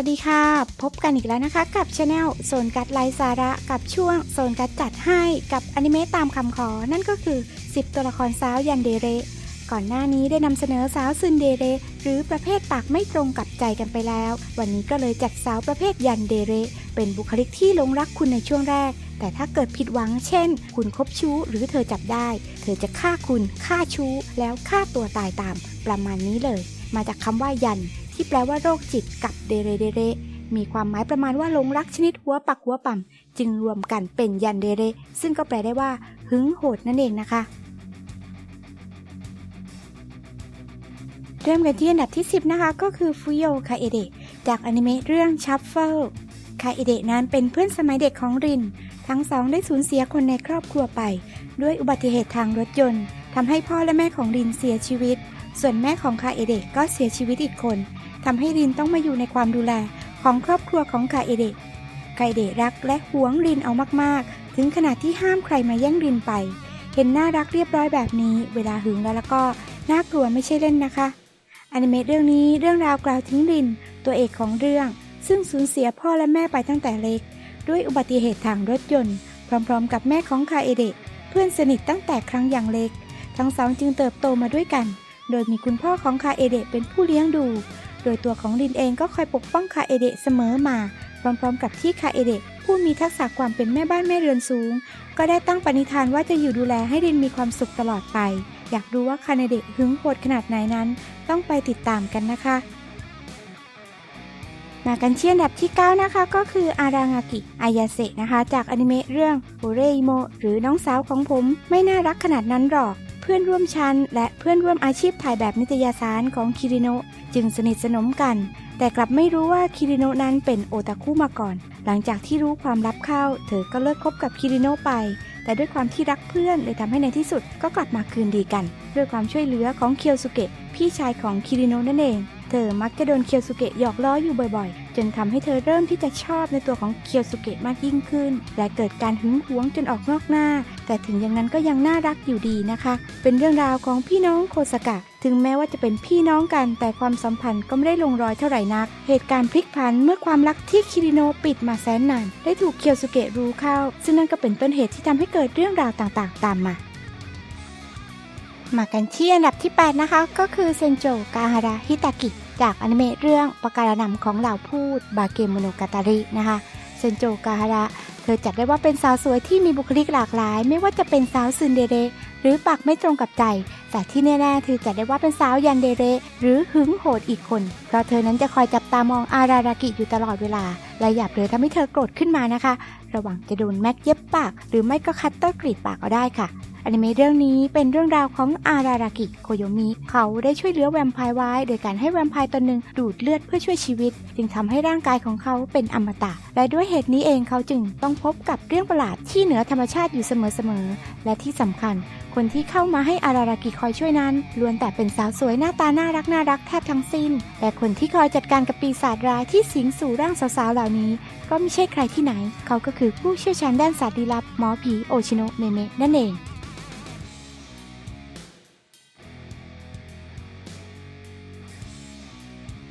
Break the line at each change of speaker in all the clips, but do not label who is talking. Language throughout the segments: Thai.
วัสดีค่ะ พบกันอีกแล้วนะคะ กับช anel โซนกัดไลสาระกับช่วงโซนกัดจัดให้กับอนิเมะตามคำขอ นั่นก็คือ 10 ตัวละครสาวยันเดเร ก่อนหน้านี้ได้นำเสนอสาวซึนเดเร หรือประเภทปากไม่ตรงกับใจกันไปแล้ว วันนี้ก็เลยจัดสาวประเภทยันเดเร เป็นบุคลิกที่หลงรักคุณในช่วงแรก แต่ถ้าเกิดผิดหวังเช่น คุณคบชู้หรือเธอจับได้ เธอจะฆ่าคุณฆ่าชู้แล้วฆ่าตัวตายตามประมาณนี้เลย มาจากคำว่ายัน ที่แปลว่าโรคจิตกับเดเรเดเรมีความหมายประมาณว่าหลงรักชนิดหัวปักหัวปั่มจึงรวมกันเป็นยันเดเร ซึ่งก็แปลได้ว่า หึงโหดนั่นเองนะคะ เริ่มกันที่อันดับที่ 10 นะคะ ก็คือฟุโยคาเอเดะจากอนิเมะเรื่องชัฟเฟิลคาเอเดะนั้นเป็นเพื่อนสมัยเด็กของริน ทั้งสองได้สูญเสียคนในครอบครัวไป ด้วยอุบัติเหตุทางรถยนต์ทำให้พ่อและแม่ของรินเสียชีวิต ส่วนแม่ของคาเอเดะก็เสียชีวิตอีกคน ทำให้รินต้องมาอยู่ในความดูแลของครอบครัวของคาเอเดะคาเอเดะรักและหวงรินเอามากๆ ถึงขนาดที่ห้ามใครมาแย่งรินไป เห็นน่ารักเรียบร้อยแบบนี้ เวลาหึงแล้วแล้วก็น่ากลัวไม่ใช่เล่นนะคะอนิเมะเรื่องนี้เรื่องราวกล่าวถึงริน ตัวเอกของเรื่อง ซึ่งสูญเสียพ่อและแม่ไปตั้งแต่เล็ก ด้วยอุบัติเหตุทางรถยนต์ พร้อมๆ กับแม่ของคาเอเดะเพื่อนสนิทตั้งแต่ครั้งยังเล็ก ทั้งสองจึงเติบโตมาด้วยกัน โดยมีคุณพ่อของคาเอเดะเป็นผู้เลี้ยงดู ดยตัวของรินเองก็คอยปกป้องคาเอเดะเสมอมา พร้อมๆ กับที่คาเอเดะผู้มีทักษะความเป็นแม่บ้านแม่เรือนสูง ก็ได้ตั้งปณิธานว่าจะอยู่ดูแลให้รินมีความสุขตลอดไป อยากรู้ว่าคาเนเดะหึงโหดขนาดไหนนั้น ต้องไปติดตามกันนะคะ มากันที่อันดับที่ 9 นะคะ ก็คืออารางากิอายาเซะนะคะ จากอนิเมะเรื่องโอเรอิโมหรือน้องสาวของผม ไม่น่ารักขนาดนั้นหรอก พื่อนร่วมชั้น และเพื่อนร่วมอาชีพถ่ายแบบนิตยสารของคิริโนะจึงสนิทสนมกัน แต่กลับไม่รู้ว่าคิริโนะนั้นเป็นโอตาคุมาก่อน หลังจากที่รู้ความลับเข้า เธอก็เลิกคบกับคิริโนะไป แต่ด้วยความที่รักเพื่อนเลยทำให้ในที่สุดก็กลับมาคืนดีกัน ด้วยความช่วยเหลือของเคียวสุเกะพี่ชายของคิริโนะนั่นเอง เธอมักจะโดนเคียวสุเกะหยอกล้ออยู่บ่อยๆ จนทำให้เธอเริ่มที่จะชอบในตัวของเคียวสุเกะมากยิ่งขึ้น และเกิดการหึงหวงจนออกนอกหน้า แต่ถึงอย่างนั้นก็ยังน่ารักอยู่ดีนะคะ เป็นเรื่องราวของพี่น้องโคสกะ ถึงแม้ว่าจะเป็นพี่น้องกัน แต่ความสัมพันธ์ก็ไม่ได้ลงรอยเท่าไหร่นัก เหตุการณ์พลิกผันเมื่อความรักที่คิริโนปิดมาแสนนาน ได้ถูกเคียวสุเกะรู้เข้า ซึ่งนั่นก็เป็นต้นเหตุที่ทำให้เกิดเรื่องราวต่างๆ ตามมามากันที่อันดับที่ 8 นะคะ ก็คือเซนโจกาฮาระฮิตากิ จากอนิเมะเรื่องประการนำของเหล่าพูดบาเกมโมโนกาตารินะคะเซนโจกาฮาระเธอจัดได้ว่าเป็นสาวสวยที่มีบุคลิกหลากหลาย ไม่ว่าจะเป็นสาวซึนเดเรหรือปากไม่ตรงกับใจ แต่ที่แน่ๆเธอจัดได้ว่าเป็นสาวยันเดเรหรือหึงโหดอีกคน เพราะเธอนั้นจะคอยจับตามองอารารากิอยู่ตลอดเวลาและหยาบเลยทำให้เธอโกรธขึ้นมานะคะ ระหว่างจะโดนแม็กเย็บปาก หรือไม่ก็คัตเตอร์กรีดปากก็ได้ค่ะ อนิเมะเรื่องนี้เป็นเรื่องราวของอารารากิโคโยมิ เขาได้ช่วยเหลือแวมไพร์ไว้ โดยการให้แวมไพร์ตนหนึ่งดูดเลือดเพื่อช่วยชีวิต จึงทำให้ร่างกายของเขาเป็นอมตะ และด้วยเหตุนี้เองเขาจึงต้องพบกับเรื่องประหลาดที่เหนือธรรมชาติอยู่เสมอๆ และที่สำคัญ คนที่เข้ามาให้อารารากิคอยช่วยนั้นล้วนแต่เป็นสาวสวยหน้าตาน่ารักน่ารักแทบทั้งสิ้นแต่คนที่คอยจัดการกับปีศาจร้ายที่สิงสู่ร่างสาวๆเหล่านี้ ก็ไม่ใช่ใครที่ไหน เขาก็คือผู้เชี่ยวชาญด้านศาสตร์ลี้ลับหมอผีโอชิโนะเมเมะนั่นเอง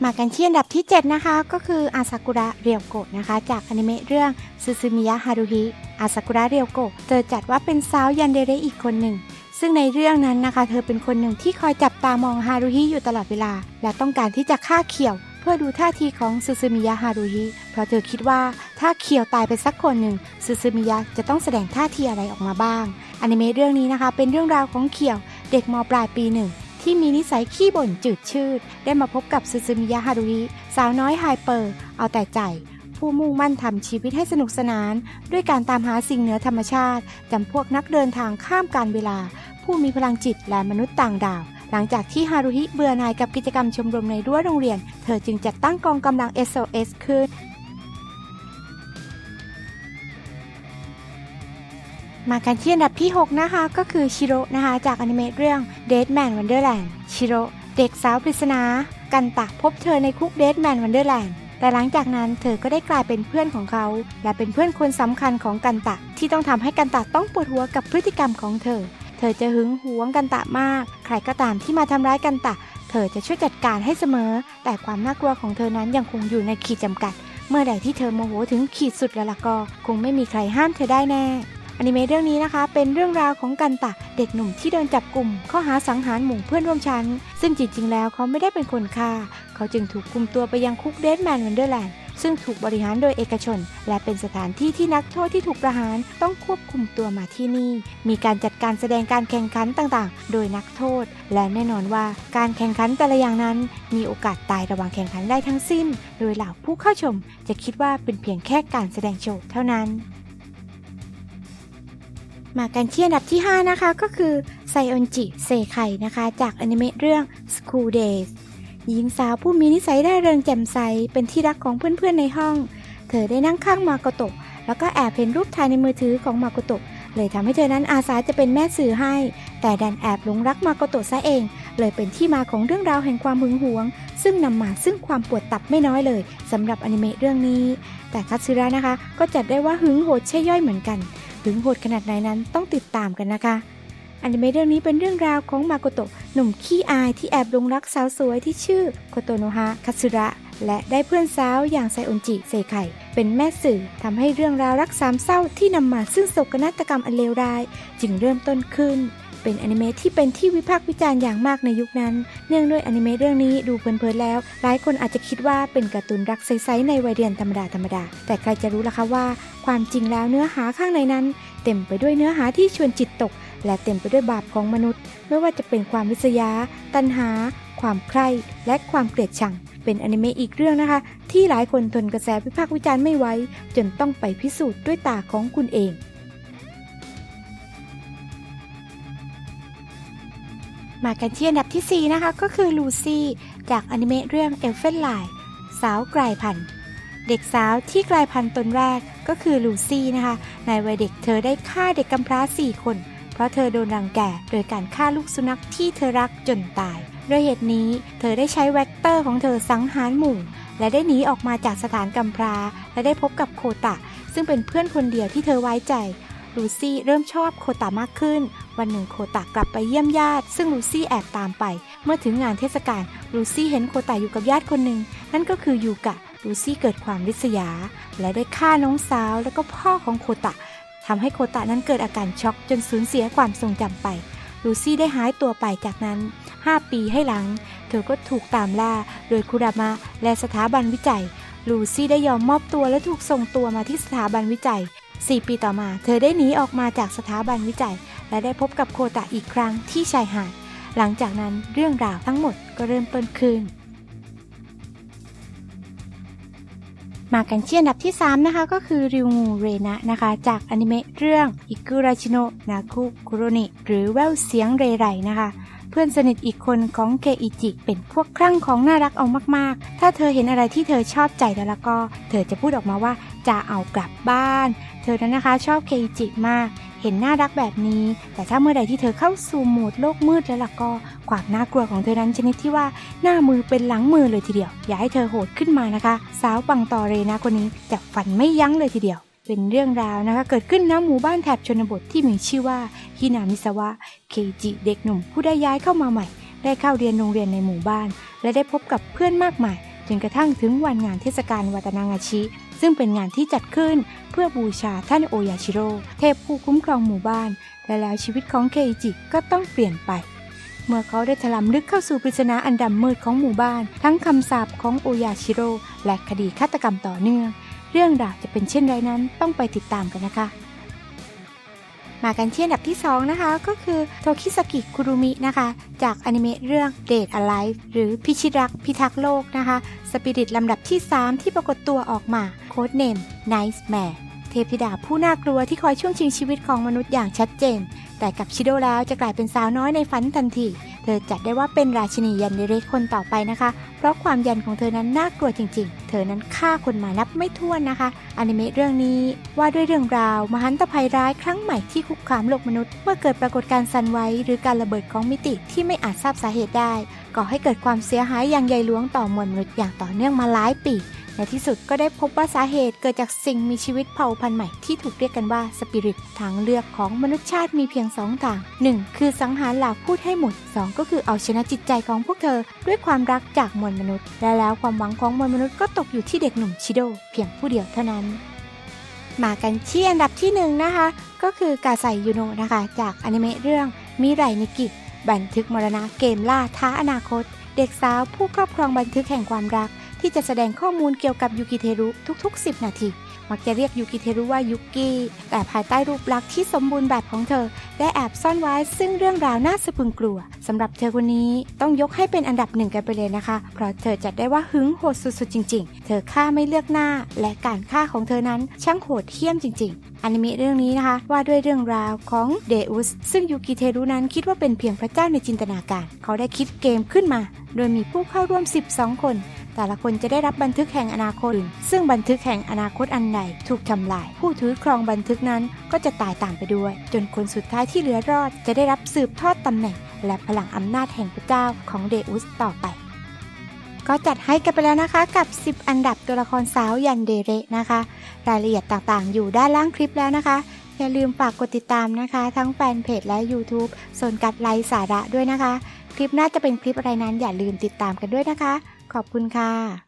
มากันที่อันดับที่ 7 นะคะ ก็คืออาซากุระเรียวโกะนะคะ จากอนิเมะเรื่องซูซูมิยะฮารุฮิอาซากุระเรียวโกะเธอจัดว่าเป็นสาวยันเดเรอีกคนหนึ่ง ซึ่งในเรื่องนั้นนะคะ เธอเป็นคนหนึ่งที่คอยจับตามองฮารุฮิอยู่ตลอดเวลา และต้องการที่จะฆ่าเขียว เพื่อดูท่าทีของซูซูมิยะฮารุฮิเพราะเธอคิดว่าถ้าเขียวตายไปสักคนหนึ่งซูซูมิยะจะต้องแสดงท่าทีอะไรออกมาบ้างอนิเมะเรื่องนี้นะคะ เป็นเรื่องราวของเขียวเด็กมปลายปีหนึ่ง ที่มีนิสัยขี้บ่นจืดชืด ได้มาพบกับซูซูมิยะฮารุฮิสาวน้อยไฮเปอร์ เอาแต่ใจ ผู้มุ่งมั่นทำชีวิตให้สนุกสนาน ด้วยการตามหาสิ่งเหนือธรรมชาติจำพวกนักเดินทางข้ามการเวลา ผู้มีพลังจิตและมนุษย์ต่างดาว หลังจากที่ฮารุฮิเบื่อหน่ายกับกิจกรรมชมรมในรั้วโรงเรียน เธอจึงจัดตั้งกองกำลัง SOS ขึ้น มากันที่อันดับที่ 6 นะคะ ก็คือชิโร่นะคะ จากอนิเมะเรื่อง Dead Man Wonderland ชิโร่เด็กสาวปริศนา กันตะพบเธอในคุก Dead Man Wonderland แต่หลังจากนั้นเธอก็ได้กลายเป็นเพื่อนของเขา และเป็นเพื่อนคนสำคัญของกันตะ ที่ต้องทำให้กันตะต้องปวดหัวกับพฤติกรรมของเธอ เธอจะหึงหวงกันตะมาก ใครก็ตามที่มาทำร้ายกันตะ เธอจะช่วยจัดการให้เสมอ แต่ความน่ากลัวของเธอนั้นยังคงอยู่ในขีดจำกัด เมื่อใดที่เธอโมโหถึงขีดสุดแล้วล่ะก็ คงไม่มีใครห้ามเธอได้แน่ อนิเมะเรื่องนี้นะคะ เป็นเรื่องราวของกันตะเด็กหนุ่มที่โดนจับกลุ่มข้อหาสังหารหมู่เพื่อนร่วมชั้น ซึ่งจริงๆแล้วเขาไม่ได้เป็นคนฆ่า เขาจึงถูกคุมตัวไปยังคุกเดดแมนวันเดอร์แลนด์ซึ่งถูกบริหารโดยเอกชน และเป็นสถานที่ที่นักโทษที่ถูกประหารต้องควบคุมตัวมาที่นี่ มีการจัดการแสดงการแข่งขันต่างๆ โดยนักโทษ และแน่นอนว่าการแข่งขันแต่ละอย่างนั้น มีโอกาสตายระหว่างแข่งขันได้ทั้งสิ้น โดยเหล่าผู้เข้าชมจะคิดว่าเป็นเพียงแค่การแสดงโชว์เท่านั้น มากันที่อันดับที่ 5 นะคะก็คือไซออนจิเซไคนะคะ จากอนิเมะเรื่อง School Days หญิงสาวผู้มีนิสัยร่าเริงแจ่มใส เป็นที่รักของเพื่อนๆในห้อง เธอได้นั่งข้างมาโกโตะแล้วก็แอบเห็นรูปถ่ายในมือถือของมาโกโตะเลยทำให้เธอนั้นอาสาจะเป็นแม่สื่อให้ แต่ดันแอบหลงรักมาโกโตะซะเอง เลยเป็นที่มาของเรื่องราวแห่งความหึงหวง ซึ่งนำมาซึ่งความปวดตับไม่น้อยเลยสำหรับอนิเมะเรื่องนี้ แต่คัตสึระนะคะก็จัดได้ว่าหึงโหดใช่ย่อยเหมือนกัน ถึงโหดขนาดไหนนั้นต้องติดตามกันนะคะอนิเมะเรื่องนี้เป็นเรื่องราวของมาโกโตะหนุ่มขี้อายที่แอบหลงรักสาวสวยที่ชื่อโคโตโนะฮะคัสึระ และได้เพื่อนสาวอย่างไซอุนจิเซไคเป็นแม่สื่อทำให้เรื่องราวรักสามเศร้าที่นำมาซึ่งโศกนาฏกรรมอันเลวร้าย จึงเริ่มต้นขึ้น เป็นอนิเมะที่เป็นที่วิพากษ์วิจารณ์อย่างมากในยุคนั้น เนื่องด้วยอนิเมะเรื่องนี้ดูเพลินๆแล้ว หลายคนอาจจะคิดว่าเป็นการ์ตูนรักใสๆในวัยเรียนธรรมดาธรรมดา แต่ใครจะรู้ล่ะคะว่า ความจริงแล้วเนื้อหาข้างในนั้น เต็มไปด้วยเนื้อหาที่ชวนจิตตก และเต็มไปด้วยบาปของมนุษย์ ไม่ว่าจะเป็นความวิษยา ตัณหา ความใคร่และความเกลียดชังเป็นอนิเมะอีกเรื่องนะคะ ที่หลายคนทนกระแสวิพากษ์วิจารณ์ไม่ไหวจนต้องไปพิสูจน์ด้วยตาของคุณเอง มากันที่อันดับที่ 4 นะคะ ก็คือลูซี่จากอนิเมะเรื่องเอลเฟนไลน์สาวกลายพันธุ์เด็กสาวที่กลายพันธุ์ตนแรกก็คือลูซี่นะคะ ในวัยเด็กเธอได้ฆ่าเด็กกำพร้า 4 คน เพราะเธอโดนรังแกโดยการฆ่าลูกสุนัขที่เธอรักจนตาย ด้วยเหตุนี้เธอได้ใช้แวกเตอร์ของเธอสังหารหมู่ และได้หนีออกมาจากสถานกำพร้า และได้พบกับโคตะ ซึ่งเป็นเพื่อนคนเดียวที่เธอไว้ใจลูซี่เริ่มชอบโคตะมากขึ้น วันหนึ่งโคตะกลับไปเยี่ยมญาติ ซึ่งลูซี่แอบตามไป เมื่อถึงงานเทศกาลลูซี่เห็นโคตะอยู่กับญาติคนหนึ่ง นั่นก็คือยูกะลูซี่เกิดความริษยา และได้ฆ่าน้องสาวแล้วก็พ่อของโคตะทำให้โคตะนั้นเกิดอาการช็อกจนสูญเสียความทรงจำไปลูซี่ได้หายตัวไปจากนั้น 5 ปีให้หลัง เธอก็ถูกตามล่าโดยคุรามะและสถาบันวิจัย ลูซี่ได้ยอมมอบตัวและถูกส่งตัวมาที่สถาบันวิจัย 4 ปีต่อมา เธอได้หนีออกมาจากสถาบันวิจัย และได้พบกับโคตะอีกครั้งที่ชายหาด หลังจากนั้นเรื่องราวทั้งหมดก็เริ่มต้นขึ้น มากันที่อันดับที่ 3 นะคะก็คือริวงูเรนะนะคะ จากอนิเมะเรื่องอิกุราชิโนะนาคุคุโรนิหรือแววเสียงเรไรนะคะเพื่อนสนิทอีกคนของเคอิจิ เป็นพวกคลั่งของน่ารักเอามากๆ ถ้าเธอเห็นอะไรที่เธอชอบใจแล้วล่ะก็ เธอจะพูดออกมาว่าจะเอากลับบ้าน ธอนั้นนะคะชอบเคอิจิมาก เห็นน่ารักแบบนี้ แต่ถ้าเมื่อใดที่เธอเข้าสู่โหมดโลกมืดแล้วล่ะก็ความน่ากลัวของเธอนั้นชนิดที่ว่าหน้ามือเป็นหลังมือเลยทีเดียว อย่าให้เธอโหดขึ้นมานะคะ สาวปังตอเรนะคนนี้จะฝันไม่ยั้งเลยทีเดียว เป็นเรื่องราวนะคะเกิดขึ้นณหมู่บ้านแถบชนบทที่มีชื่อว่าฮินามิสวะเคจิเด็กหนุ่มผู้ได้ย้ายเข้ามาใหม่ ได้เข้าเรียนโรงเรียนในหมู่บ้าน และได้พบกับเพื่อนมากมาย จนกระทั่งถึงวันงานเทศกาลวัตนางาชิ ซึ่งเป็นงานที่จัดขึ้นเพื่อบูชาท่านโอยาชิโร่เทพผู้คุ้มครองหมู่บ้าน และแล้วชีวิตของเคอิจิก็ต้องเปลี่ยนไป เมื่อเขาได้ถลำลึกเข้าสู่ปริศนาอันดำมืดของหมู่บ้าน ทั้งคำสาปของโอยาชิโร่และคดีฆาตกรรมต่อเนื่อง เรื่องราวจะเป็นเช่นไรนั้นต้องไปติดตามกันนะคะ มากันที่อันดับที่ 2 นะคะ ก็คือโทคิสกิคุรุมินะคะ จากอนิเมะเรื่อง Date Alive หรือพิชิตรักพิทักษ์โลกนะคะ สปิริตลำดับที่ 3 ที่ปรากฏตัวออกมา โค้ดเนม Nice Man เทพธิดาผู้น่ากลัวที่คอยช่วงชิงชีวิตของมนุษย์อย่างชัดเจน แต่กับชิโดแล้วจะกลายเป็นสาวน้อยในฝันทันที ธอจัดได้ว่าเป็นราชินียันเดเรกคนต่อไปนะคะ เพราะความยันของเธอนั้นน่ากลัวจริง ๆ เธอนั้นฆ่าคนมานับไม่ถ้วนนะคะ อนิเมะเรื่องนี้ว่าด้วยเรื่องราว มหันตภัยร้ายครั้งใหม่ที่คุกคามโลกมนุษย์ เมื่อเกิดปรากฏการณ์สั่นไหวหรือการระเบิดของมิติที่ไม่อาจทราบสาเหตุได้ ก่อให้เกิดความเสียหายอย่างใหญ่หลวงต่อมวลมนุษย์อย่างต่อเนื่องมาหลายปี ในที่สุดก็ได้พบว่าสาเหตุเกิดจากสิ่งมีชีวิตเผ่าพันธุ์ใหม่ที่ถูกเรียกกันว่าสปิริตทางเลือกของมนุษยชาติมีเพียงสองทาง 1. คือสังหารเหล่าพูดให้หมด 2 ก็คือเอาชนะจิตใจของพวกเธอ ด้วยความรักจากมวลมนุษย์ และแล้วความหวังของมวลมนุษย์ก็ตกอยู่ที่เด็กหนุ่มชิโด เพียงผู้เดียวเท่านั้น มากันที่อันดับที่หนึ่งนะคะ ก็คือกาไซยูโนะนะคะ จากอนิเมะเรื่องมิไรนิกิ บันทึกมรณะเกมล่าท้าอนาคต เด็กสาวผู้ครอบครองบันทึกแห่งความรัก ที่จะแสดงข้อมูลเกี่ยวกับยูกิเทรุทุกๆ 10 นาที มักจะเรียกยูกิเทรุว่ายุกิแต่ภายใต้รูปลักษณ์ที่สมบูรณ์แบบของเธอ ได้แอบซ่อนไว้ซึ่งเรื่องราวน่าสะพรึงกลัวสำหรับเธอคนนี้ต้องยกให้เป็นอันดับหนึ่งกันไปเลยนะคะ เพราะเธอจัดได้ว่าหึงโหดสุดๆจริง ๆ เธอฆ่าไม่เลือกหน้า และการฆ่าของเธอนั้นช่างโหดเหี้ยมจริง ๆอนิเมะเรื่องนี้นะคะ ว่าด้วยเรื่องราวของเดอุสซึ่งยูกิเทรุนั้นคิดว่าเป็นเพียงพระเจ้าในจินตนาการ เขาได้คิดเกมขึ้นมา โดยมีผู้เข้าร่วม 12 คน แต่ละคนจะได้รับบันทึกแห่งอนาคต ซึ่งบันทึกแห่งอนาคตอันใดถูกทำลาย ผู้ถือครองบันทึกนั้นก็จะตายตามไปด้วย จนคนสุดท้ายที่เหลือรอด จะได้รับสืบทอดตำแหน่ง และพลังอำนาจแห่งพระเจ้าของเดอุสต่อไปก็จัดให้กันไปแล้วนะคะกับ 10 อันดับตัวละครสาวยันเดเระนะคะ รายละเอียดต่างๆ อยู่ด้านล่างคลิปแล้วนะคะ อย่าลืมฝากกดติดตามนะคะ ทั้งแฟนเพจและ YouTube ส่วนกัดไลค์สาระด้วยนะคะ คลิปหน้าจะเป็นคลิปอะไรนั้นอย่าลืมติดตามกันด้วยนะคะ ขอบคุณค่ะ